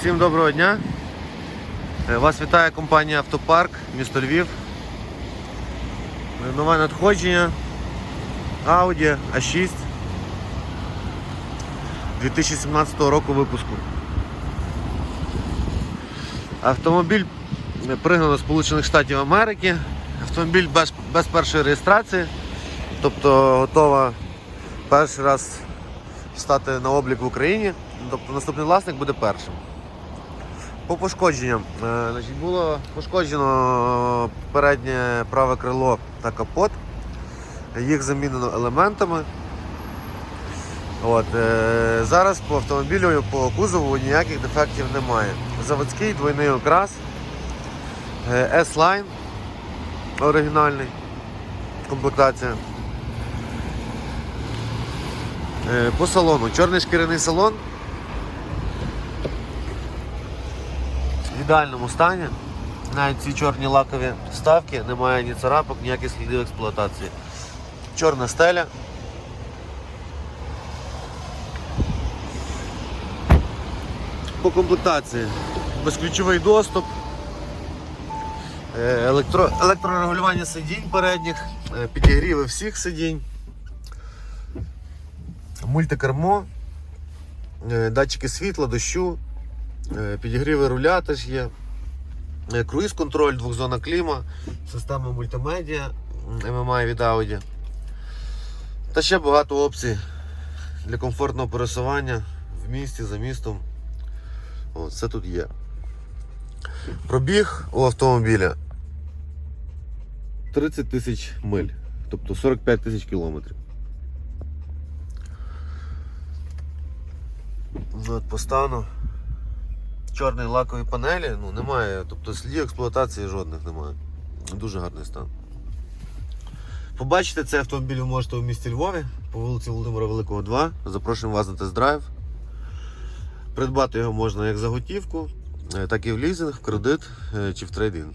Всім доброго дня. Е, Вас вітає компанія Автопарк, місто Львів. Е, Нове надходження Audi A6 2017 року випуску. Автомобіль е, пригнано Сполучених Штатів Америки. Автомобіль без, без першої реєстрації, тобто готова перший раз стати на облік в Україні. Тобто наступний власник буде першим. По пошкодженням. Е, Значить, було пошкоджено переднє праве крило та капот. Їх замінено елементами. От, е, зараз по автомобілю по кузову ніяких дефектів немає. Заводський двойний окрас, е, S-Line оригінальний, комплектація. Е, По салону. Чорний шкіряний салон. В ідеальному стані. Навіть ці чорні лакові вставки, немає ні царапок, ніяких слідів експлуатації. Чорна стеля. По комплектації безключовий доступ, е, електро, електрорегулювання сидінь передніх, е, підігріви всіх сидінь, мультикермо, е, датчики світла, дощу, підігріви руля теж є, е, круїз-контроль, двохзона кліма, система мультимедіа, MMI від Audi. Та ще багато опцій для комфортного пересування в місті, за містом. О, це тут є. Пробіг у автомобіля 30 тисяч миль, тобто 45 тисяч кілометрів. От по стану. Чорної лакові панелі ну, немає, тобто слідів експлуатації жодних немає. Дуже гарний стан. Побачите цей автомобіль ви можете у місті Львові по вулиці Володимира Великого 2. Запрошуємо вас на тест-драйв. Придбати його можна як за готівку, е, так і в лізинг, в кредит е, чи в трейдинг.